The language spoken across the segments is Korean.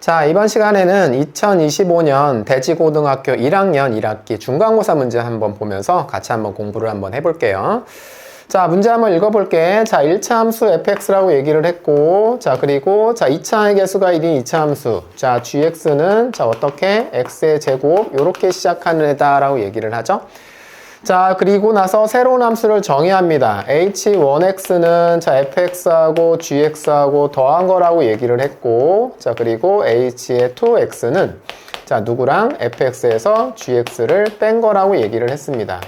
자, 이번 시간에는 2025년 대지고등학교 1학년 1학기 중간고사 문제 한번 보면서 같이 한번 공부를 한번 해볼게요. 자, 문제 한번 읽어볼게. 자, 1차 함수 fx라고 얘기를 했고, 자, 그리고, 자, 2차의 개수가 1인 2차 함수. 자, gx는, 자, 어떻게? x의 제곱, 요렇게 시작하는 애다라고 얘기를 하죠. 자, 그리고 나서 새로운 함수를 정의합니다. h1x는 자, fx하고 gx하고 더한 거라고 얘기를 했고, 자, 그리고 h의 2x는 자, 누구랑 fx에서 gx를 뺀 거라고 얘기를 했습니다.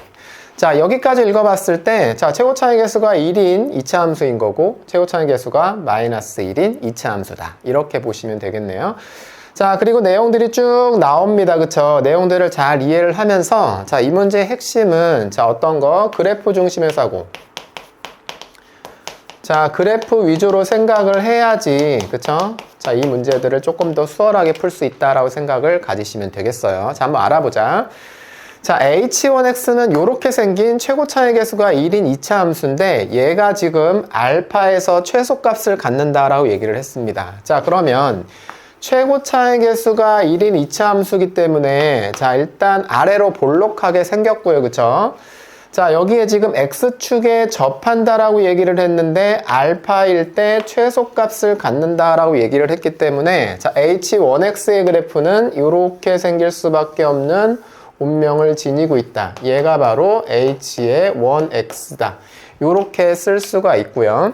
자, 여기까지 읽어봤을 때, 자, 최고 차의 개수가 1인 2차 함수인 거고, 최고 차의 개수가 마이너스 1인 2차 함수다. 이렇게 보시면 되겠네요. 자, 그리고 내용들이 쭉 나옵니다. 그쵸? 내용들을 잘 이해를 하면서, 자, 이 문제의 핵심은, 자, 어떤 거? 그래프 중심에서 하고. 자, 그래프 위주로 생각을 해야지. 그쵸? 자, 이 문제들을 조금 더 수월하게 풀 수 있다라고 생각을 가지시면 되겠어요. 자, 한번 알아보자. 자, h1x는 이렇게 생긴 최고차의 개수가 1인 2차 함수인데 얘가 지금 알파에서 최소값을 갖는다라고 얘기를 했습니다. 자, 그러면 최고차의 개수가 1인 2차 함수기 때문에 자, 일단 아래로 볼록하게 생겼고요. 그쵸? 자, 여기에 지금 x축에 접한다 라고 얘기를 했는데 알파일 때 최소값을 갖는다 라고 얘기를 했기 때문에 자, h1x의 그래프는 이렇게 생길 수밖에 없는 운명을 지니고 있다. 얘가 바로 h의 1x다. 이렇게 쓸 수가 있고요.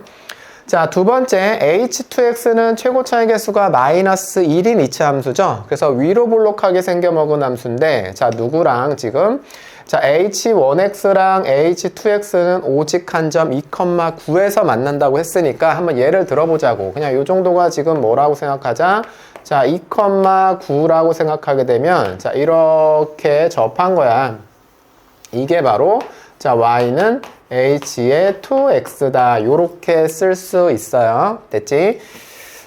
자, 두 번째 h2x는 최고 차의 개수가 마이너스 1인 2차 함수죠. 그래서 위로 볼록하게 생겨 먹은 함수인데 자, 누구랑 지금 자, h1x랑 h2x는 오직 한 점 2,9에서 만난다고 했으니까 한번 예를 들어보자고. 그냥 이 정도가 지금 뭐라고 생각하자? 자, 2,9라고 생각하게 되면 자, 이렇게 접한 거야. 이게 바로 자, y는 h의 2x다. 요렇게 쓸 수 있어요. 됐지?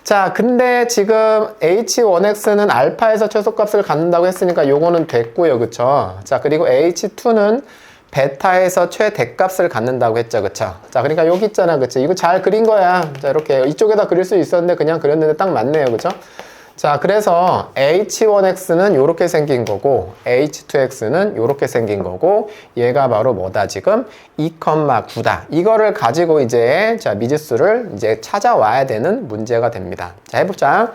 자, 근데 지금 h1x는 알파에서 최소값을 갖는다고 했으니까 요거는 됐고요. 그쵸? 자, 그리고 h2는 베타에서 최대값을 갖는다고 했죠. 그쵸? 자, 그러니까 여기 있잖아. 그치? 이거 잘 그린 거야. 자, 이렇게 이쪽에다 그릴 수 있었는데 그냥 그렸는데 딱 맞네요. 그쵸? 자, 그래서 h1x는 이렇게 생긴 거고 h2x는 이렇게 생긴 거고 얘가 바로 뭐다 지금 2,9다. 이거를 가지고 이제 자, 미지수를 이제 찾아와야 되는 문제가 됩니다. 자, 해보자.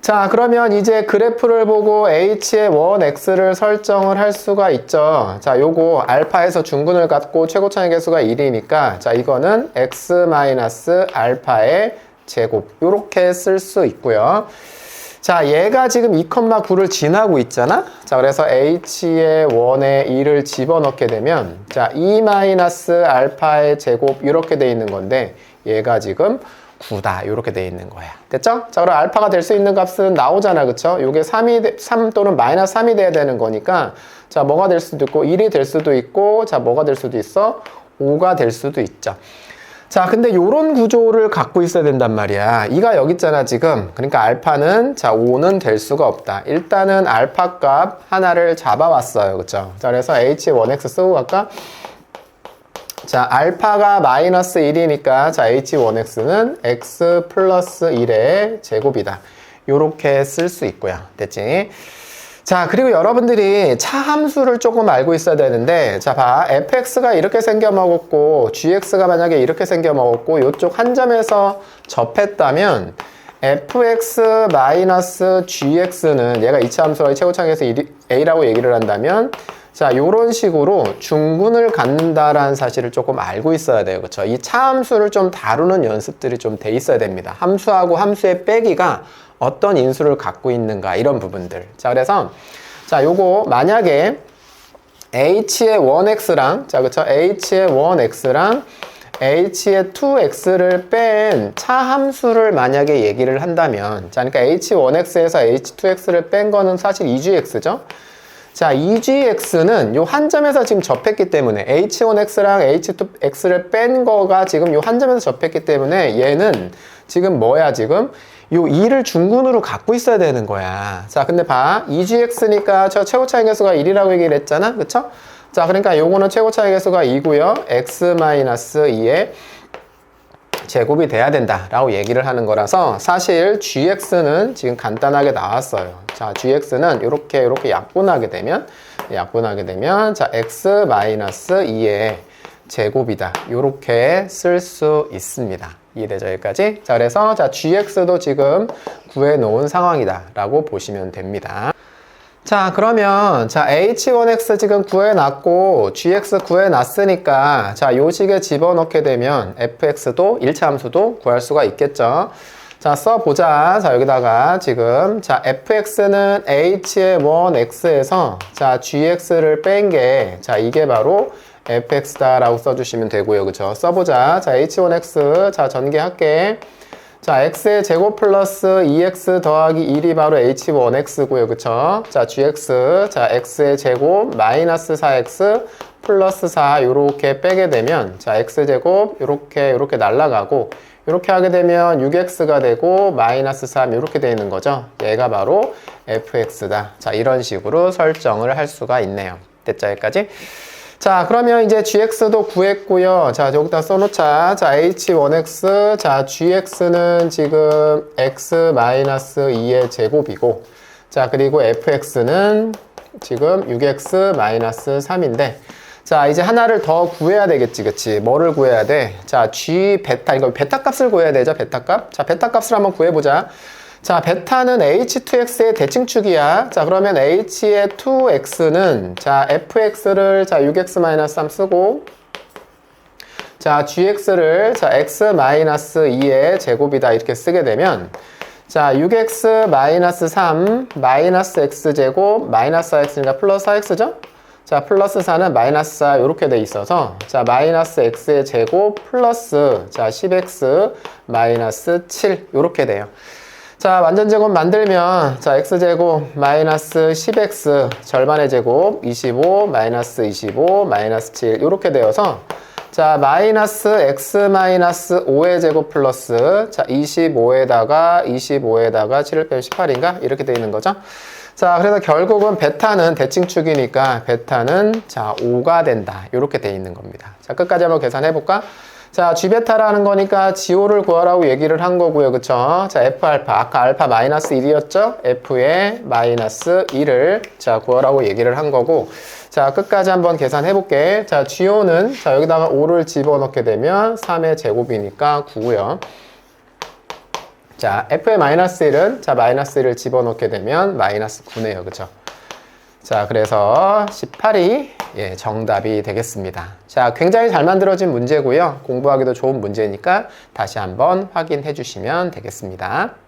자, 그러면 이제 그래프를 보고 h의 1x를 설정을 할 수가 있죠. 자, 요거 알파에서 중근을 갖고 최고차의 개수가 1이니까 자, 이거는 x 알파의 제곱 요렇게 쓸 수 있고요. 자, 얘가 지금 2,9를 지나고 있잖아? 자, 그래서 h의 1에 2를 집어넣게 되면, 자, 2 마이너스 알파의 제곱, 이렇게 돼 있는 건데, 얘가 지금 9다. 이렇게 돼 있는 거야. 됐죠? 자, 그럼 알파가 될 수 있는 값은 나오잖아. 그쵸? 요게 3이, 3 또는 마이너스 3이 돼야 되는 거니까, 자, 뭐가 될 수도 있고, 1이 될 수도 있고, 자, 뭐가 될 수도 있어? 5가 될 수도 있죠. 자, 근데 이런 구조를 갖고 있어야 된단 말이야. 이가 여기 있잖아, 지금. 그러니까 알파는, 자, 5는 될 수가 없다. 일단은 알파 값 하나를 잡아왔어요. 그쵸? 자, 그래서 h1x 쓰고 갈까? 자, 알파가 마이너스 1이니까, 자, h1x는 x 플러스 1의 제곱이다. 요렇게 쓸 수 있고요. 됐지? 자, 그리고 여러분들이 차 함수를 조금 알고 있어야 되는데, 자, 봐. fx가 이렇게 생겨 먹었고, gx가 만약에 이렇게 생겨 먹었고, 이쪽 한 점에서 접했다면, fx-gx는 얘가 이차 함수의 최고차에서 a라고 얘기를 한다면, 자, 요런 식으로 중근을 갖는다라는 사실을 조금 알고 있어야 돼요. 그쵸? 이 차 함수를 좀 다루는 연습들이 좀 돼 있어야 됩니다. 함수하고 함수의 빼기가 어떤 인수를 갖고 있는가 이런 부분들. 자 그래서 자 요거 만약에 h의 1x랑 자 그쵸? H의 1x랑 h의 2x를 뺀 차함수를 만약에 얘기를 한다면 자 그러니까 h1x에서 h2x를 뺀 거는 사실 2gx죠? 자, 2gx는 요 한 점에서 지금 접했기 때문에 h1x랑 h2x를 뺀 거가 지금 요 한 점에서 접했기 때문에 얘는 지금 뭐야 지금 요 2를 중근으로 갖고 있어야 되는 거야. 자, 근데 봐. 2gx니까 저 최고 차의 개수가 1이라고 얘기를 했잖아. 그쵸? 자, 그러니까 요거는 최고 차의 개수가 2고요. x-2에 제곱이 돼야 된다 라고 얘기를 하는 거라서 사실 gx는 지금 간단하게 나왔어요. 자, gx는 이렇게 이렇게 약분하게 되면 약분하게 되면 자 x 마이너스 2의 제곱이다. 이렇게 쓸 수 있습니다. 이해되죠 여기까지? 자 그래서 자 gx도 지금 구해 놓은 상황이다 라고 보시면 됩니다. 자 그러면 자 h1x 지금 구해 놨고 gx 구해 놨으니까 자 요식에 집어넣게 되면 fx도 1차 함수도 구할 수가 있겠죠 자 써보자 자 여기다가 지금 자 fx는 h의 1x에서 자 gx를 뺀 게 자 이게 바로 fx다 라고 써주시면 되고요 그쵸 써보자 자 h1x 자 전개할게 자, x의 제곱 플러스 2x 더하기 1이 바로 h1x고요. 그쵸? 자, gx. 자, x의 제곱 마이너스 4x 플러스 4 요렇게 빼게 되면 자, x제곱 요렇게 요렇게 날라가고 요렇게 하게 되면 6x가 되고 마이너스 3 요렇게 되어 있는 거죠. 얘가 바로 fx다. 자, 이런 식으로 설정을 할 수가 있네요. 됐죠? 여기까지? 자, 그러면 이제 gx도 구했고요. 자, 여기다 써놓자. 자, h1x. 자, gx는 지금 x-2의 제곱이고, 자, 그리고 fx는 지금 6x-3인데, 자, 이제 하나를 더 구해야 되겠지, 그치? 뭐를 구해야 돼? 자, g 베타, 이거 베타 값을 구해야 되죠, 베타 값? 자, 베타 값을 한번 구해보자. 자, 베타는 h2x의 대칭축이야. 자, 그러면 h의 2x는 자, fx를 자, 6x-3 쓰고 자, gx를 자, x-2의 제곱이다 이렇게 쓰게 되면 자, 6x-3 마이너스 x제곱 마이너스 4x니까 플러스 4x죠? 자, 플러스 4는 마이너스 4 이렇게 돼 있어서 자, 마이너스 x의 제곱 플러스 자, 10x 마이너스 7 이렇게 돼요. 자, 완전 제곱 만들면 자, x제곱 마이너스 10x 절반의 제곱 25 마이너스 25 마이너스 7 이렇게 되어서 자, 마이너스 x 마이너스 5의 제곱 플러스 자, 25에다가 25에다가 7을 빼면 18인가? 이렇게 되어 있는 거죠. 자, 그래서 결국은 베타는 대칭축이니까 베타는 자, 5가 된다. 이렇게 되어 있는 겁니다. 자, 끝까지 한번 계산해 볼까? 자, G베타라는 거니까 GO를 구하라고 얘기를 한 거고요. 그쵸? 자, F알파. 아까 알파 마이너스 1이었죠? F의 마이너스 1을 자, 구하라고 얘기를 한 거고. 자, 끝까지 한번 계산해 볼게. 자, GO는 자, 여기다가 5를 집어넣게 되면 3의 제곱이니까 9고요. 자, F의 마이너스 1은 자, 마이너스 1을 집어넣게 되면 마이너스 9네요. 그쵸? 자, 그래서 18이 예, 정답이 되겠습니다. 자, 굉장히 잘 만들어진 문제고요. 공부하기도 좋은 문제니까 다시 한번 확인해 주시면 되겠습니다.